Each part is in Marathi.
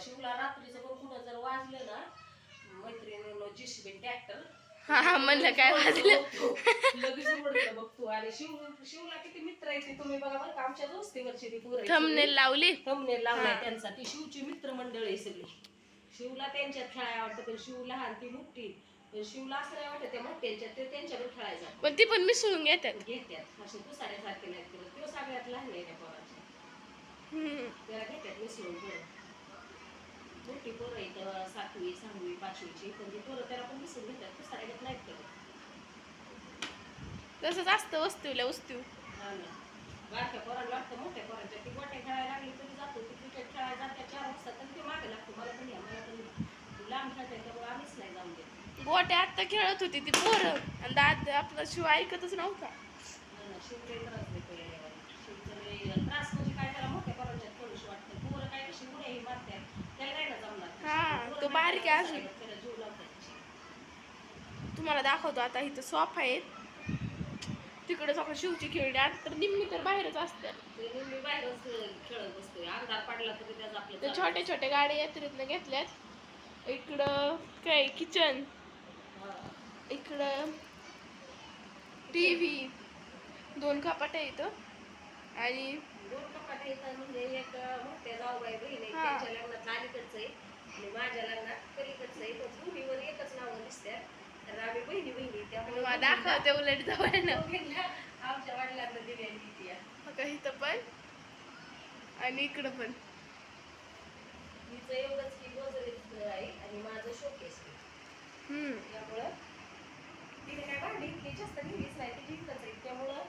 शिवला रात्रीचं पण कुठं जर वाजलं ना मैत्रिणीनं जीसीबी ट्रॅक्टर. हा हा म्हणलं काय वाजलं? लगेच उघडतं बघतो. आणि शिव शिवला किती मित्र आहेत ते तुम्ही बघा बरं का आमच्या दोस्तीवरची ती पोरं थंबनेल लावली? Thumbnail लावलाय. त्यांचा. ती शिवची मित्रमंडळ आहे सगळी. शिवला त्यांच्यात खेळायला वाटतं पण शिव लहान ती मोठी. पण शिवला असं नाही वाटत ते मोठ्यांच्यात ते त्यांच्याकडे खेळायचं पण ती पण मिसळून घेतात. घेत्यात असे दुसऱ्यासारखे नाही करत. तो सगळ्यात लहान आहे त्या पोराच्या हम्म. त्याला घेतात मिसळून पोरं मोठी पोरं आहेत सातवी सहावी पाचवीची. पण ती पोरं त्याला पण मिसळून घेतात दुसऱ्याकडे नाहीत करत. तसंच असतं वस्तूला वस्तू. बारक्या पोरांना वाटतं मोठ्या पोरांच्या ती गोट्या खेळायला लागली तरी जातो ती क्रिकेट खेळायला जाते चार वाजता तर ते मागे लागतो. मला पण या मला पण. ती लांब खेळते त्यामुळे आम्हीच नाही जाऊन देत. गोट्या आत्ता खेळत होती ती पोरं. आणि दाद आपला शिव ऐकतच नव्हता. शिव लय त्रास देतो या लेवाला. शिवचं लय त्रास म्हणजे काय त्याला मोठ्या पोरांच्यात थोडीशी वाटतं पोरं काय कशी उड्या ही मारतात त्याला नाही ना जमणार हा, पोरं तो काय बारीक आहे अजून. तुम्हाला दाखवतो आता इथं सोफा आहेत. तिकडे सगळं शिवची खेळणी आता तर निम्मी तर बाहेरच असते तर छोटे छोटे छोट्या छोट्या गाड्या यात्रेतनं घेतल्यात. इकडं काय किचन इकडं टी व्ही दोन कपाट आहे इथं आणि दोन कपाट येतात म्हणजे एक मोठ्या जाऊबाई बहीण आहे हा. त्यांच्या लग्नात अलीकडचं आहे आणि माझ्या लग्नात पलीकडचं आहे पण दोन्हीवर एकच नावं दिसतात तर आम्ही बहिणी. बहिणी त्यामुळे मला दाखवते उलट जवळ आमच्या वडिलांना दिलेली इथं पण आणि इकडं पण. एवढंच की गोजरीत आहे आणि माझं शोकेस आहे. हम्म. त्यामुळं तिने काय भांडी इतकी जास्त घेतलीच नाही. आहे. त्यामुळं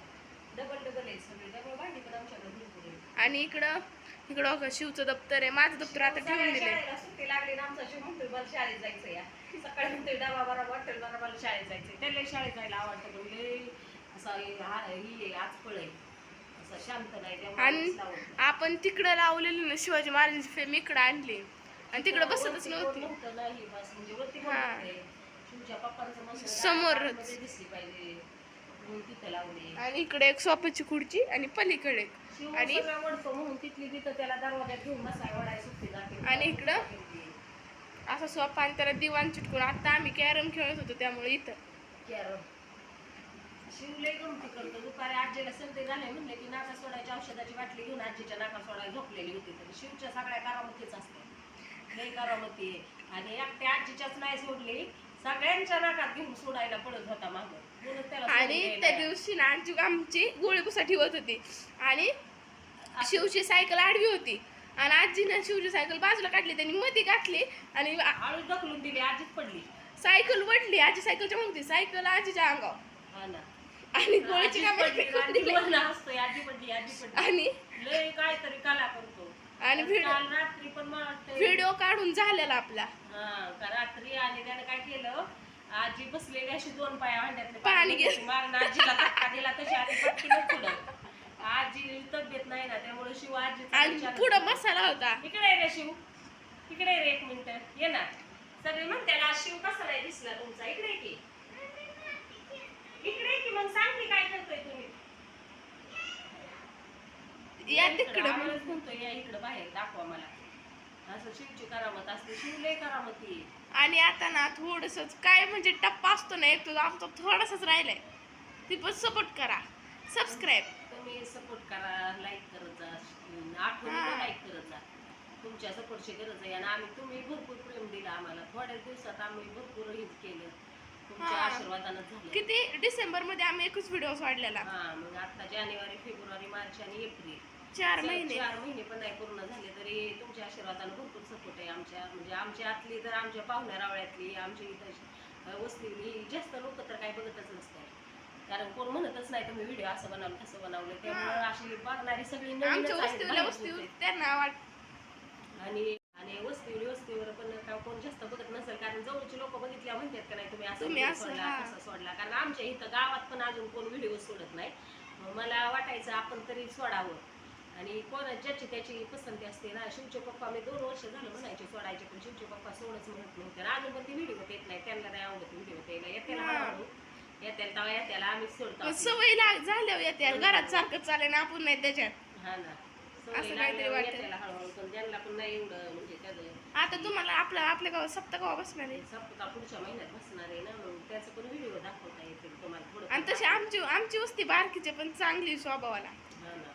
डबल डबल आहे सगळे. त्यामुळे भांडी पण आमच्याकडे भरपूर आहे आणि इकडं इकडं बघा शिवचं दप्तर आहे. माझं दप्तर आता ठेवून शाळेला सुट्टी लागली ना आमचा शिव म्हणतोय मला शाळेत जायचं या. सकाळी म्हणतोय डबा बरा वाटेल बरा मला शाळेत जायचंय. त्याला शाळेत जायला आवडतं लय असा हे- आज आहे. आणि. आपण तिकडं लावलेली ना शिवाजी महाराजांची फेम इकडं आणली. आणि तिकडं बसतच नव्हती. म्हणजे लावली. आणि इकडे एक सोफ्याची खुर्ची आणि पलीकडे आणि आणि इकडं? असा सोफा आणि त्याला दिवाण चिटकून. आता आम्ही कॅरम खेळत होतो त्यामुळे इथं. कॅरम. शिव लय गमती करतो. दुपारी आजीला सर्दी झाले म्हणले की नाका सोडायची औषधाची बाटली घेऊन आजीच्या नाका सोडायला झोपलेली होती. तर शिवच्या सगळ्या करामतीच असते लय करामती आणि एकट्या आजीच्याच नाही सोडली सगळ्यांच्या नाकात घेऊन सोडायला पडत होता मागं. आणि. त्या दिवशी ना आजी आमची गोळी पुसा ठेवत होती. आणि शिवची सायकल आडवी होती. आणि आजीनं शिवची सायकल बाजूला काढली त्यांनी मध्ये घातली आणि आळू ढकलून दिली आजीच पडली. सायकल वडली आजी सायकलच्या मागती सायकल आजीच्या अंगावर. आणि गोळीची आणि आणि व्हिडिओ काढून झालेला आपला. रात्री आणि त्याने काय केलं? आजी बसलेली अशी दोन पाया भांड्यातले पाणी मागणं आजीला धक्का दिला तशी आधी पुढं आजी तब्येत नाही ना त्यामुळे शिव आजी पुढं मसाला होता. इकडे रे शिव इकडे रे एक मिनिट. ये ना. सगळे म्हणते ना शिव कसा नाही दिसला तुमचा? इकडे की. इकडे की मग सांग की काय करतोय तुम्ही. या तिकडं. म्हणतोय या इकडं बाहेर दाखवा मला. असं शिवची करामत असते. आणि आता ना थोडस काय म्हणजे टप्पा असतो ना एक तो आमचा थोडासाच राहिलाय. ती पण सपोर्ट करा. सबस्क्राईब तुम्ही सपोर्ट करा लाईक करत जा. आठवणीला हा. लाईक करत जा. तुमच्या सपोर्टची गरज आहे आणि आम्ही तुम्ही भरपूर प्रेम दिलं आम्हाला. थोड्याच दिवसात आम्ही भरपूर हिट केलं. तुमच्या हा. आशीर्वादानं झालं. किती डिसेंबरमध्ये आम्ही एकच व्हिडिओ सोडलेला हा मग आता जानेवारी फेब्रुवारी मार्च आणि एप्रिल. चार महिने. चार महिने पण नाही पूर्ण झाले तरी तुमच्या आशीर्वादानं भरपूर सपोर्ट आहे आमच्या. म्हणजे आमच्या आतली तर आमच्या पाहुण्या रावळ्यातली आमच्या इथं वस्तीतली जास्त लोक तर काही बघतच नसते कारण कोण म्हणतच नाही तुम्ही व्हिडिओ असं बनवलं तसं बनवलं. त्यामुळे अशी बघणारी सगळी वस्ती. त्यांना वाट आणि आणि वस्ती वस्तीवर पण काय कोण जास्त बघत नसेल कारण जवळची लोक बघितल्या म्हणतात का नाही तुम्ही असं video असं, सोडला सोडला. कारण आमच्या इथं गावात पण अजून कोण व्हिडिओ सोडत नाही. मला वाटायचं आपण तरी सोडावं. आणि कोण ज्याची त्याची पसंती असते ना शिवचे पप्पा मी दोन वर्ष झालं म्हणायचे सोडायचे पण शिवचे पप्पा सोडच म्हणत नव्हते अजून पण ती व्हिडिओ येत नाही. त्यांना नाही आवडत व्हिडिओ यायला येत्याला येत्याला तेव्हा येत्याला आम्ही सोडतो आपली. सवय लाग झाल्यावर घरात सारखं चालेल ना आपण नाही त्याच्यात. हा ना. असं काहीतरी वाटतं हळूहळू पण त्यांना पण नाही एवढं म्हणजे त्याचं. आता तुम्हाला आपल्या आपल्या गावात सप्ताह गावा बसणार आहे. सप्ताह पुढच्या महिन्यात बसणार आहे ना मग त्याचं पण व्हिडिओ दाखवता येतील तुम्हाला थोडं आणि तशी आमची आमची वस्ती बारकीचे पण चांगली स्वभावाला.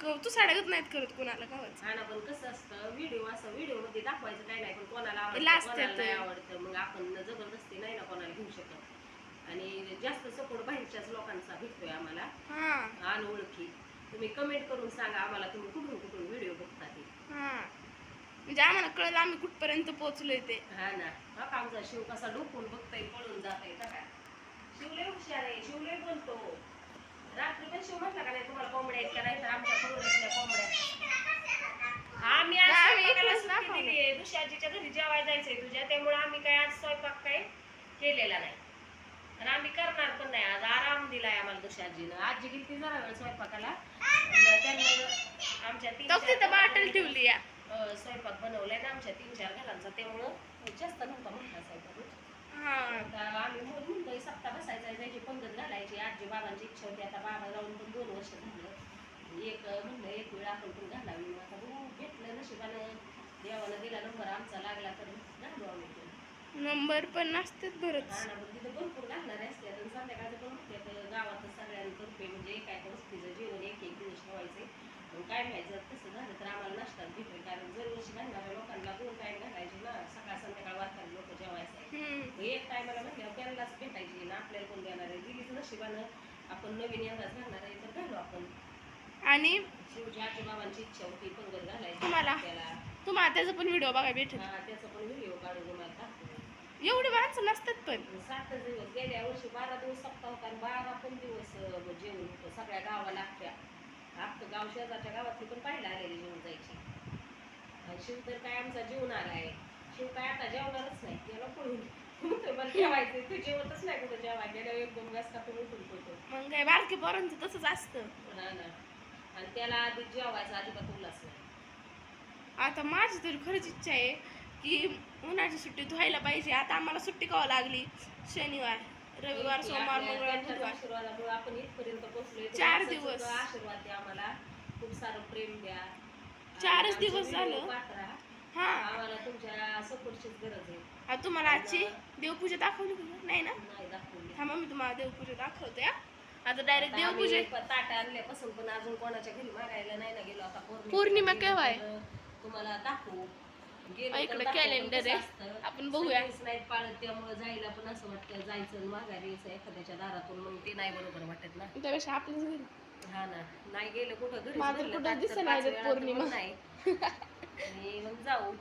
तू साड्यागत नाहीत करत कुणाला हा ना पण कसं असतं व्हिडिओ असं व्हिडिओमध्ये दाखवायचं काही नाही पण कोणाला आवडतं कोणाला नाही. आवडतं. मग आपण जबरदस्ती नाही ना कोणाला घेऊ शकत. आणि जास्त सपोर्ट बाहेरच्याच लोकांचा भेटतोय आम्हाला. हा. अनओळखी तुम्ही कमेंट करून सांगा आम्हाला तुम्ही कुठून कुठून व्हिडिओ बघता ते. हा. म्हणजे आम्हाला कळलं आम्ही कुठपर्यंत पोहोचलोय ते. हा ना. हा का आमचा शिव कसा डोकून बघताय पळून जातोय का काय शिवलय हुशार आहे शिवलय बोलतो. रात्री पण शिव म्हटला का नाही तुम्हाला? आहेत का नाही तर आमच्या कडून असल्या कोंबड्या. आम्ही आज आम्ही स्वयंपाकाला इकडेच सुट्टी दाखवलं. दिली आहे. दुसऱ्याच्या घरी जेवायला जायचंय तुझ्या. त्यामुळे आम्ही काय आज स्वयंपाक काय केलेला नाही. आणि आम्ही करणार पण नाही. आज आराम दिलाय आम्हाला दुसऱ्याजीनं आजी गेली ती जरा वेळ स्वयंपाकाला. त्यांना आमच्या तीन बाटल ठेवली या. स्वयंपाक बनवलाय ना आमच्या तीन चार घरांचा. त्यामुळं जास्त नव्हता मोठा स्वयंपाक. हा. आम्ही मूल म्हणतोय सप्ता बसायचा त्याची पंगत घालायची. आजी बाबांची इच्छा होती. आता बाबा जाऊन पण दोन वर्ष झालं. एक म्हणलं एक वेळ आपण पण घालावी. मग आता बघू भेटलं नशिबानं. देवानं दिला नंबर आमचा लागला तर घालू आम्ही पण. नंबर पण नसतात बरंच हा ना, पण तिथं भरपूर घालणारे असतात आणि संध्याकाळचं पण म्हणतात गावात सगळ्यांतर्फे म्हणजे एका एका वस्तीचं जेवण एक एक दिवस ठेवायचे. मग काय व्हायचं तसं झालं तर आम्हाला नाश्ताच भेटेल कारण दरवर्षी घालणाऱ्या लोकांना दोन टाइम घालायचे ना. सकाळ संध्याकाळ वारकरी लोक जेवायचे. एक टायमाला म्हटल्यावर त्यांनाच भेटायची ना. आपल्याला कोण देणार आहे? दिलीच नशिबानं आपण नवीन यंदाच घालणार आहे. तर घालू आपण. आणि तुम्हाला? तुम्हाला त्याचा पण व्हिडिओ बघायला भेटेल. पण एवढी माणसं नसतात पण. सात दिवस गेल्या वर्षी बारा दिवस सप्ताह आणि बारा पण दिवस जेवण सगळ्या गावाला अख्ख्या अख्खं गाव शेजारच्या गावातली पण पाहायला आलेली जेवण जायची. आणि शिव तर काय आमचा जेवण आलाय शिव काय आता जेवणारच नाही. त्याला पळून मला जेवायचं ते जेवतच नाही कुठं. जेवाय गेल्यावर एक दोन घास कापून उठून पडतो मग काय बारके पोरांचं तसंच असतं. ना. आणि त्याला आधी जेवायचं अजिबात उल्हास नाही आता माझी तरी खरंच इच्छा आहे की उन्हाची सुट्टी धुवायला पाहिजे. आता आम्हाला सुट्टी कावा लागली? शनिवार रविवार सोमवार मंगळवार त्यांच्याच बुधवार. आशीर्वादामुळे आपण इथपर्यंत पोहोचलोय. चार दिवस. आशीर्वाद द्या आम्हाला. खूप सारं प्रेम द्या. चारच आमचे दिवस video झालं. पाहत राहा. हा. आम्हाला तुमच्या सपोर्टचीच गरज आहे. आता तुम्हाला आजची देवपूजा दाखवली का? नाही ना? नाही दाखवली. थांबा मी तुम्हाला देवपूजा दाखवते हा. आता डायरेक्ट देवपूजे ताट आणल्यापासून पण अजून कोणाच्या घरी मागायला नाही ना गेलो. आता पौर्णिमा केव्हा आहे? तुम्हाला दाखवू. इकडं कसं आहे. आपण बघूया. नाहीत पाळत त्यामुळे जायला पण असं वाटतं जायचं माघारी यायचं एखाद्याच्या दारातून मग ते नाही बरोबर वाटत ना. त्यापेक्षा आपल्याच घरी. हा ना. नाही गेलं कुठं घरी कुठं दिसेना याच्यात पौर्णिमा. नाही. मग जाऊ.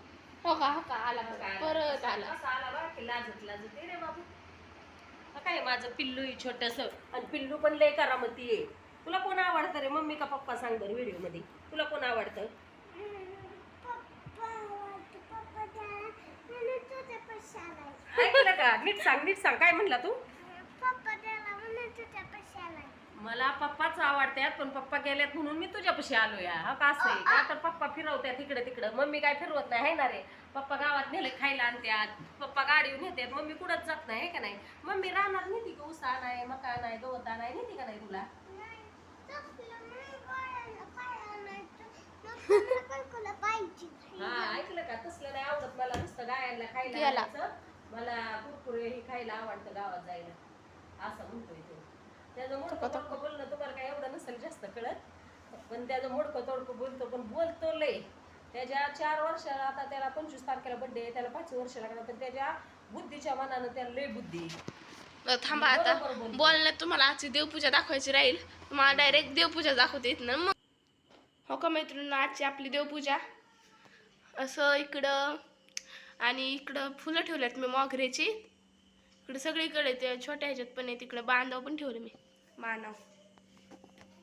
हो का? हो का? आला. परत आला. असा आला बा लाजत लाजत रे बाबू. काय माझं पिल्लू आहे छोटस आणि पिल्लू पण लय करामती आहे तुला कोण आवडतं रे मम्मी का पप्पा सांग बरं व्हिडिओमध्ये तुला कोण आवडतं ऐकलं का नीट सांग नीट सांग काय म्हणला तू मला पप्पाच आवडतात पण पप्पा गेल्यात म्हणून मी तुझ्यापाशी आलो या हा का असं आहे? का तर पप्पा फिरवतात इकडे तिकडं? मम्मी काय फिरवत नाही आहे ना रे? पप्पा गावात नेले खायला आणतात पप्पा गाडीवर नेतात मम्मी कुठंच जात नाही का नाही? मम्मी रानात नेती का? उसा नाही मका नाही गवत नाही नेती का नाही तुला? हा ऐकलं का? तसलं नाही आवडत मला नुसतं गायांना खायला. मला कुरकुरे हे खायला आवडतं गावात जायला. असं म्हणतोय तो. त्याचं मोडकं तोडकं बोलणं तुम्हाला काय एवढं नसेल जास्त कळत. पण त्याचं मोडकं तोडकं बोलतो पण बोलतो लय. त्याच्या चार वर्षाला आता त्याला पंचवीस तारखेला बर्थडे त्याला पाच वर्ष लागणार पण त्याच्या बुद्धीच्या मनानं त्याला लय बुद्धी आहे. तर थांबा आता. बोलण्यात तुम्हाला आजची देवपूजा दाखवायची राहील. तुम्हाला डायरेक्ट देवपूजा दाखवते इथनं. मग हो का मैत्रिणींनो आजची आपली देवपूजा? असं इकडं आणि इकडं फुलं ठेवल्यात मी मोगऱ्याची. इकडं सगळीकडे ते छोट्या ह्याच्यात पण आहे तिकडं बांधव पण ठेवलं मी. मानव.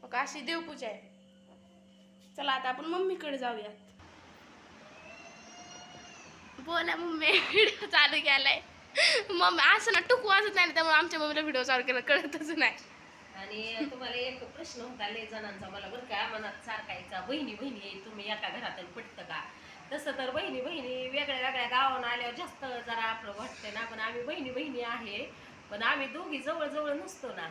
मग का अशी देवपूजा आहे. चला आता आपण मम्मीकडे जाऊयात. बोला मम्मी व्हिडिओ चालू केलाय. मम्मी असं ना टुकू वाजत नाही त्यामुळे आमच्या मम्मीला व्हिडिओ चालू केला कळतच नाही. आणि तुम्हाला एक प्रश्न होता लय जणांचा मला बरं का मनात सारखायचा बहिणी बहिणी तुम्ही एका घरातून पटतं का? तसं तर बहिणी बहिणी वेगळ्या वेगळ्या गावाहून आल्यावर जास्त जरा आपलं वाटतं ना पण आम्ही बहिणी बहिणी आहे. पण आम्ही दोघी जवळ जवळ नसतो ना.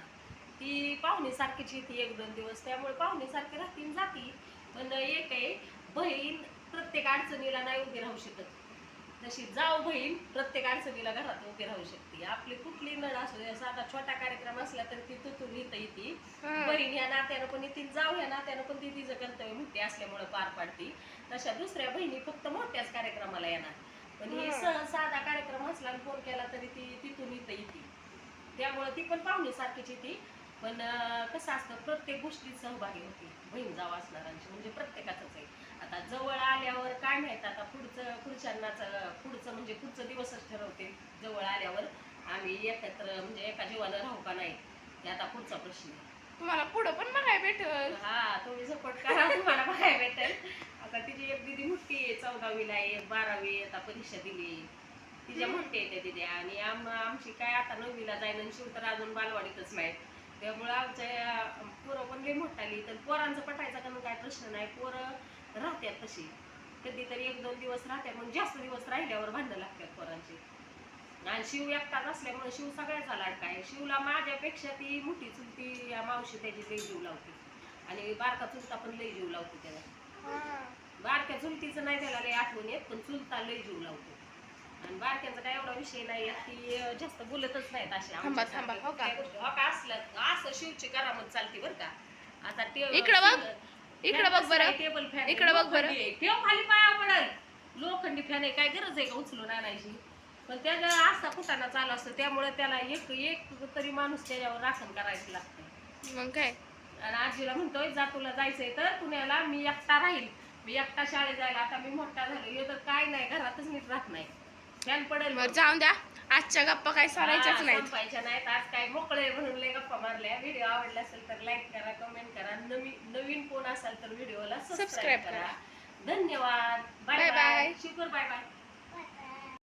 ती पाहुणीसारखीच येते एक दोन दिवस त्यामुळे पाहुणीसारखी राहती आणि जाती. पण एक आहे बही अडचणीला नाही उभी राहू शकत. तशी जाऊ बहीण प्रत्येक अडचणीला घरात उभी राहू शकते. आपली कुठली नड असू दे साधा छोटा कार्यक्रम असला तर ती तुतून इथं येते. बहीण या नात्यानं पण येते जाऊ या नात्यानं पण ती तिचं कर्तव्य मोठी असल्यामुळे पार पाडते. तशा दुसऱ्या बहिणी फक्त मोठ्याच कार्यक्रमाला येणार. पण ही. सहज साधा कार्यक्रम असला आणि फोन केला तरी ती तिथून इथं येते. त्यामुळे ती पण पाहुणे सारखीच येते. पण कसं असतं प्रत्येक गोष्टीत सहभागी होती. बहीण जाऊ असणाऱ्यांची म्हणजे प्रत्येकाचंच आहे. आता जवळ आल्यावर काय माहीत आता पुढचं पुढच्यांनाच पुढचं म्हणजे पुढचं दिवसच ठरवते. जवळ आल्यावर आम्ही एकत्र म्हणजे एका जीवानं राहू का नाही ते आता पुढचा प्रश्न आहे. तुम्हाला पुढं पण बघायला भेटल. हा तुम्ही सपोर्ट करा तुम्हाला बघायला भेटेल. आता तिची एक दिदी मोठी आहे चौदावीला आहे एक बारावी आता परीक्षा दिली तिच्या मोठी आहे त्या दिदी आणि आम आमची काय आता नववीला जाईन आणि शिव तर अजून बालवाडीतच नाही. त्यामुळं आमच्या पोरं पण लई मोठाली तर पोरांचं पटायचा का काय प्रश्न नाही. पोरं राहतात तशी. कधीतरी एक दोन दिवस राहतात मग जास्त दिवस राहिल्यावर भांडणं लागतात पोरांची. आणि शिव एकटाच असल्यामुळे शिव सगळ्याचा लाडका आहे. शिवला माझ्यापेक्षा ती मोठी चुलती या मावशी त्याची लई जीव लावते. आणि बारका चुलता पण लई जीव लावतो त्याला. बारक्या चुलतीचं नाही त्याला लई आठवण येत पण चुलता लई जीव लावतो आणि बारक्यांचा काय एवढा विषय नाही जास्त बोलतच नाहीत असे थांबा, थांबा, हो का? त्या. हो का? असलं असं शिवची करामत चालते बरं का. आता ते इकडं बघ. इकडं बघ बरं. टेबल फॅन इकडं बघ बरं. ठेव खाली पाया पडल. लोखंडी फॅन आहे काय गरज आहे का उचलून आणायची? पण त्याच्या आस्था कुटाणा चालू असतो त्यामुळे त्याला एक एक तरी माणूस त्याच्यावर राखण करायचं लागतं. मग काय? आणि आजीला म्हणतोय जा तुला जायचंय तर पुण्याला मी एकटा राहील. मी एकटा शाळेत जायला आता मी मोठा झालो हे तर काय नाही घरातच नीट राहत नाही. पडेल बरं जाऊन द्या. आजच्या गप्पा काय सारायच्याच हा, नाहीत. संपायच्या नाहीत. आज काय मोकळे म्हणून लय गप्पा मारल्या. व्हिडिओ आवडला असेल तर लाईक करा कमेंट करा. नवीन नवीन कोण असाल तर व्हिडिओला सबस्क्राईब करा. धन्यवाद. Bye bye. शुकर बाय बाय